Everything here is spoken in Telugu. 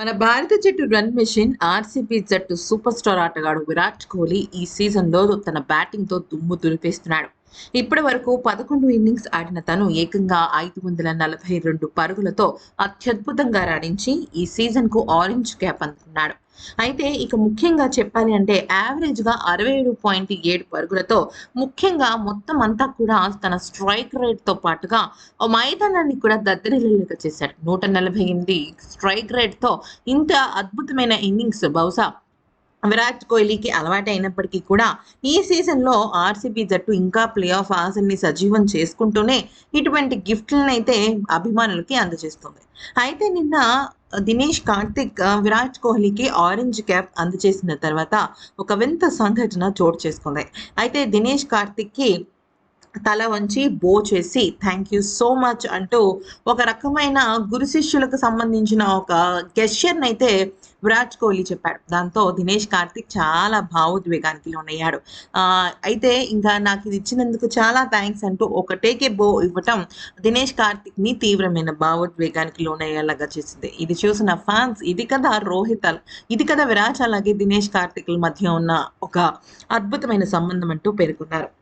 మన భారత జట్టు రన్ మెషిన్ ఆర్సీబీ జట్టు సూపర్ స్టార్ ఆటగాడు విరాట్ కోహ్లీ ఈ సీజన్లో తన బ్యాటింగ్తో దుమ్ము దులిపేస్తున్నాడు. ఇప్పటి వరకు పదకొండు ఇన్నింగ్స్ ఆడిన తను ఏకంగా ఐదు వందల నలభై రెండు పరుగులతో అత్యద్భుతంగా రాణించి ఈ సీజన్కు ఆరెంజ్ క్యాప్ అందుకున్నాడు. అయితే ఇక ముఖ్యంగా చెప్పాలి అంటే యావరేజ్గా అరవై ఏడు పాయింట్ ఏడు పరుగులతో ముఖ్యంగా మొత్తం అంతా కూడా తన స్ట్రైక్ రేట్తో పాటుగా మైదానాన్ని కూడా దద్దరిల్లేక చేశాడు. నూట నలభై ఎనిమిది స్ట్రైక్ రేట్తో ఇంత అద్భుతమైన ఇన్నింగ్స్ బహుశా విరాట్ కోహ్లీకి అలవాటు అయినప్పటికీ కూడా ఈ సీజన్లో ఆర్సీబీ జట్టు ఇంకా ప్లే ఆఫ్ ఆశల్ని సజీవం చేసుకుంటూనే ఇటువంటి గిఫ్ట్లను అయితే అభిమానులకి అందజేస్తుంది. అయితే నిన్న దినేష్ కార్తిక్ విరాట్ కోహ్లీకి ఆరెంజ్ క్యాప్ అందజేసిన తర్వాత ఒక వింత సంఘటన చోటు చేసుకుంది. అయితే దినేష్ కార్తిక్కి తల వంచి బో చేసి థ్యాంక్ యూ సో మచ్ అంటూ ఒక రకమైన గురు శిష్యులకు సంబంధించిన ఒక గెస్చర్ని అయితే విరాట్ కోహ్లీ చెప్పాడు. దాంతో దినేష్ కార్తిక్ చాలా భావోద్వేగానికి లోనయ్యాడు. ఆ, అయితే ఇంకా నాకు ఇది ఇచ్చినందుకు చాలా థ్యాంక్స్ అంటూ ఒకటేకే బో ఇవ్వటం దినేష్ కార్తిక్ని తీవ్రమైన భావోద్వేగానికి లోనయ్యేలాగా చేసింది. ఇది చూసిన ఫ్యాన్స్ ఇది కదా రోహిత్ అల్- ఇది కదా విరాట్ అలాగే దినేష్ కార్తిక్ల మధ్య ఉన్న ఒక అద్భుతమైన సంబంధం అంటూ పేర్కొన్నారు.